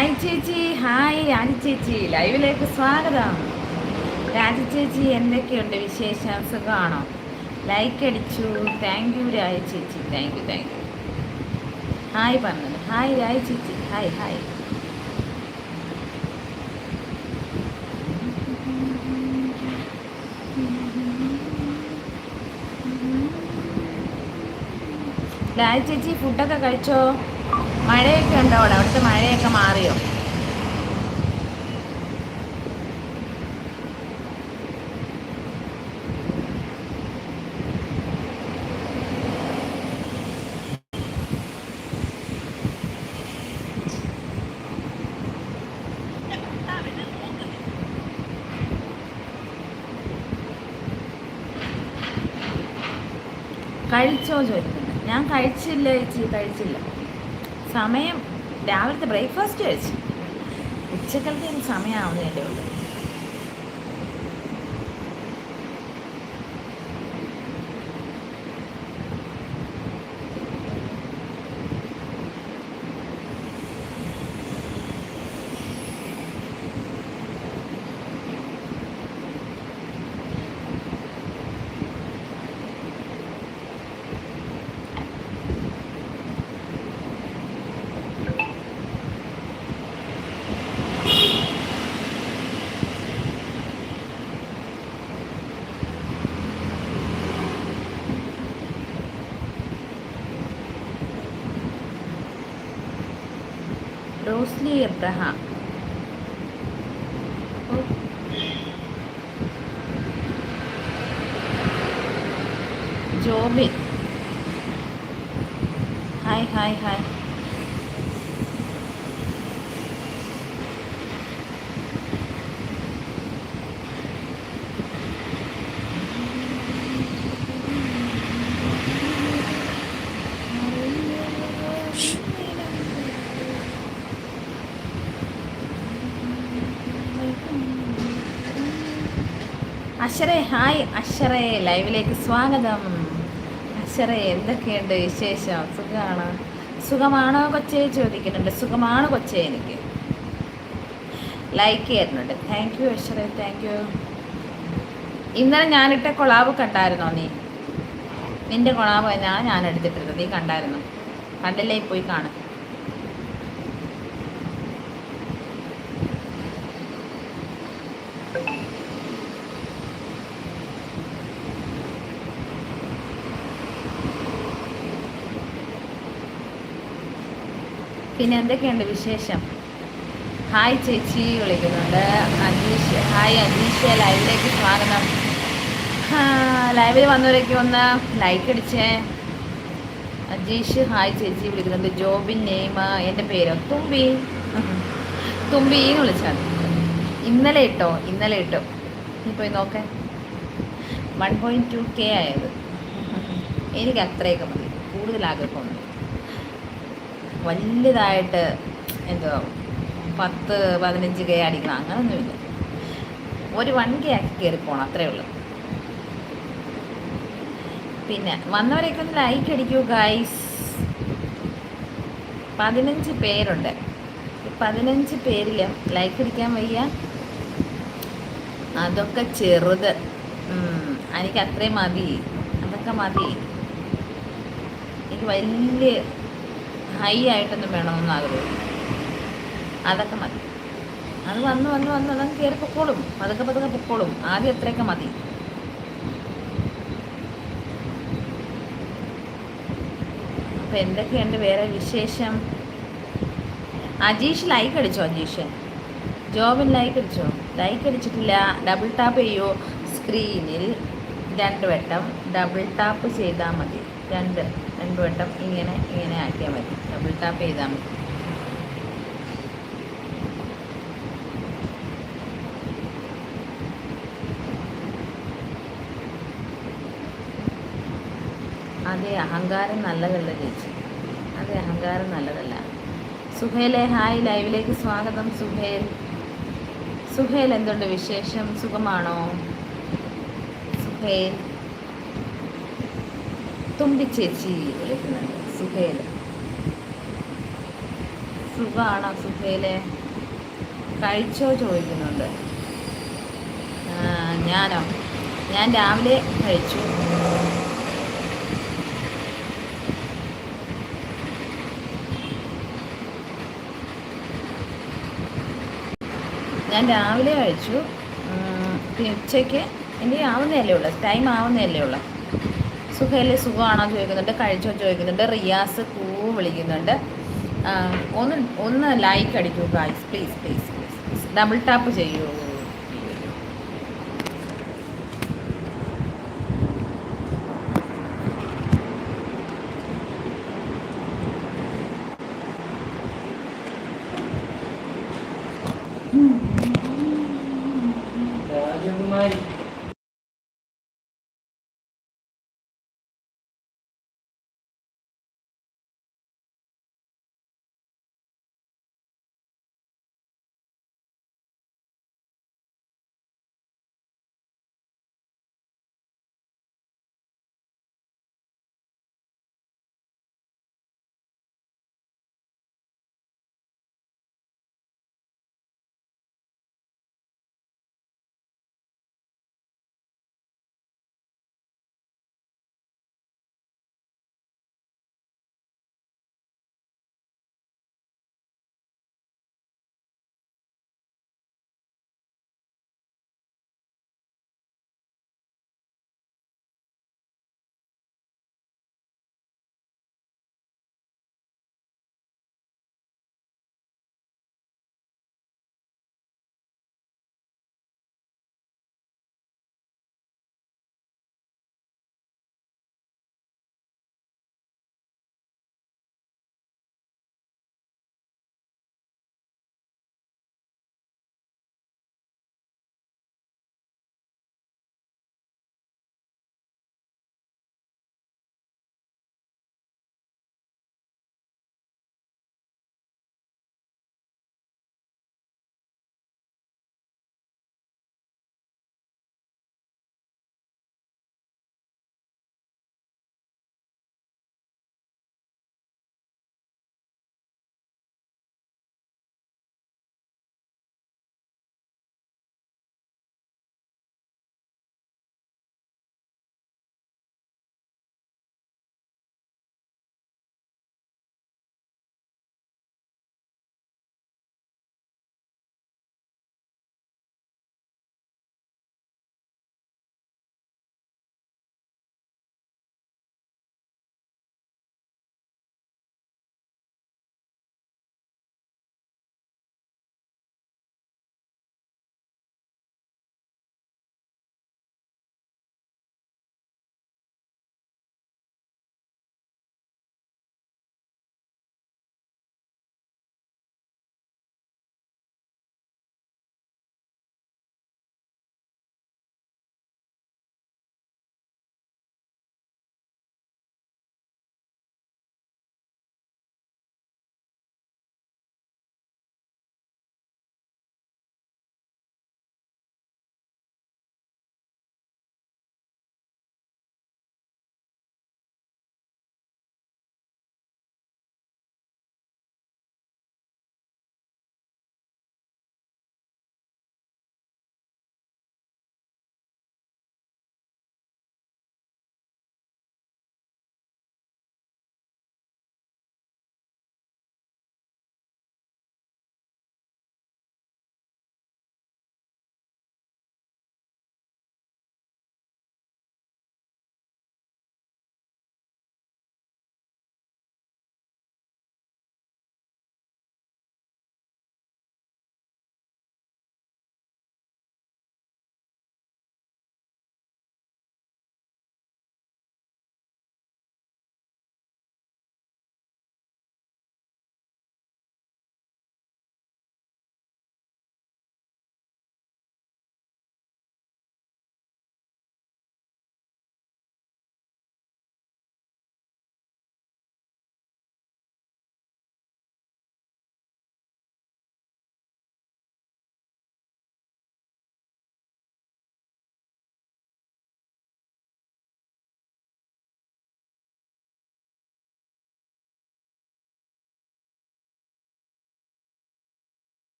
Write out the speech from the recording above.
രാജി ചേച്ചി ഹായ് രാജി ചേച്ചി. ലൈവിലേക്ക് സ്വാഗതം. രാജി ചേച്ചി എന്തൊക്കെയുണ്ട് വിശേഷം? സുഖമാണോ? ലൈക്ക് അടിച്ചു. താങ്ക് യു രാജി ചേച്ചി. Thank you thank you hi പറഞ്ഞത് ഹായ് രാജി ചേച്ചി. ഹായ് ഹായ് രാജി ചേച്ചി ഫുഡൊക്കെ കഴിച്ചോ? മഴയൊക്കെ ഉണ്ടോ അവിടെ? അവിടുത്തെ മഴയൊക്കെ മാറിയോ? കഴിച്ചോ ചോദിക്കുന്നത് ഞാൻ കഴിച്ചില്ല? ചേച്ചി കഴിച്ചില്ല. സമയം രാവിലത്തെ ബ്രേക്ക്ഫാസ്റ്റ് കഴിച്ചു. ഉച്ചക്കലത്തെ സമയമാവുന്നതിന്റെ ഉള്ളൂ. Rosly Abraham. Jobin hi hi hi അക്ഷരേ hi. അശ്വരേ ലൈവിലേക്ക് സ്വാഗതം. അശ്വരേ എന്തൊക്കെയുണ്ട് വിശേഷം? സുഖമാണ്? സുഖമാണോ കൊച്ചേ? ചോദിക്കുന്നുണ്ട്. സുഖമാണ് കൊച്ചേ എനിക്ക്. ലൈക്ക് ചെയ്യുന്നുണ്ട്. താങ്ക് യു അശ്വരേ. താങ്ക് യു ഇന്നലെ ഞാനിട്ട കൊളാബ് കണ്ടായിരുന്നോ നീ? നിന്റെ കൊളാബ് തന്നെയാണ് ഞാൻ എടുത്തിട്ടിരുന്നത്. നീ കണ്ടായിരുന്നു? കണ്ടില്ലേ? പോയി കാണും. പിന്നെ എന്തൊക്കെയുണ്ട് വിശേഷം? ഹായ് ചേച്ചി വിളിക്കുന്നുണ്ട്. അനീഷ ഹായ് അനീഷ ലൈവിലേക്ക് സ്വാഗതം. ലൈവിൽ വന്നവരൊക്കെ ഒന്ന് ലൈക്ക് അടിച്ചേ. അജീഷ് ഹായ് ചേച്ചി വിളിക്കുന്നുണ്ട്. ജോബിൻ നെയ്മ എന്റെ പേര്? തുമ്പി. തുമ്പി എന്ന് വിളിച്ചാൽ ഇന്നലെ ഇട്ടോ? ഇന്നലെ ഇട്ടോ? നീ പോയി നോക്കേ. വൺ പോയിന്റ് ടു കെ ആയത്. എനിക്ക് അത്രയൊക്കെ മതി. കൂടുതൽ ആഗ്രഹമൊന്നും വലുതായിട്ട് എന്തോ പത്ത് പതിനഞ്ച് കെ അടിക്കണം അങ്ങനൊന്നുമില്ല ഒരു വൺ കെ ആക്കി കയറി പോകണം അത്രേ ഉള്ളൂ. പിന്നെ വന്നവരൊക്കെ ഒന്ന് ലൈക്ക് അടിക്കൂ ഗൈസ് പതിനഞ്ച് പേരുണ്ട്. പതിനഞ്ച് പേരിൽ ലൈക്ക് അടിക്കാൻ വയ്യ. അതൊക്കെ ചെറുത്. എനിക്ക് അത്രയും മതി. അതൊക്കെ മതി. എനിക്ക് വലിയ ഹൈ ആയിട്ടൊന്നും വേണമെന്ന് ആഗ്രഹമില്ല. അതൊക്കെ മതി. അത് വന്ന് വന്ന് വന്ന് അതങ്ങ് കയറി പൊക്കോളും. പതുക്കെ പതുക്കെ പൊക്കോളും. ആദ്യം എത്രയൊക്കെ മതി. അപ്പം എന്തൊക്കെയുണ്ട് വേറെ വിശേഷം? അജീഷ് ലൈക്ക് അടിച്ചോ അജീഷ്? ജോബിൻ ലൈക്ക് അടിച്ചോ? ലൈക്ക് അടിച്ചിട്ടില്ല. ഡബിൾ ടാപ്പ് ചെയ്യോ. സ്ക്രീനിൽ രണ്ട് വട്ടം ഡബിൾ ടാപ്പ് ചെയ്താൽ മതി. രണ്ട്. രണ്ട് വട്ടം ഇങ്ങനെ ഇങ്ങനെ ആക്കിയാൽ മതി. ഡബിൾ ടാപ്പ് ചെയ്താൽ മതി. അതെ അഹങ്കാരം നല്ലതല്ല ചേച്ചി. അതെ അഹങ്കാരം നല്ലതല്ല. സുഹേലെ ഹായ്. ലൈവിലേക്ക് സ്വാഗതം സുഹേൽ. സുഹേൽ എന്തുണ്ട് വിശേഷം? സുഖമാണോ? സുഹേൽ. തുമ്പി ചേച്ചി വിളിക്കുന്നുണ്ട് സുഹേൽ സുഖമാണോ സുഹേലെ? കഴിച്ചോ ചോദിക്കുന്നുണ്ട്. ഞാനോ? ഞാൻ രാവിലെ കഴിച്ചു. ഞാൻ രാവിലെ കഴിച്ചു. ഉച്ചയ്ക്ക് ഇനി ആവുന്നതല്ലേ ഉള്ളൂ. ടൈം ആവുന്നതല്ലേ ഉള്ളൂ. സുഖമല്ലേ സുഖമാണോ ചോദിക്കുന്നുണ്ട് കഴിച്ചോ ചോദിക്കുന്നുണ്ട് റിയാസ് പൂ വിളിക്കുന്നുണ്ട്. ഒന്ന് ഒന്ന് like അടിക്കൂ guys please please please double tap ചെയ്യൂ.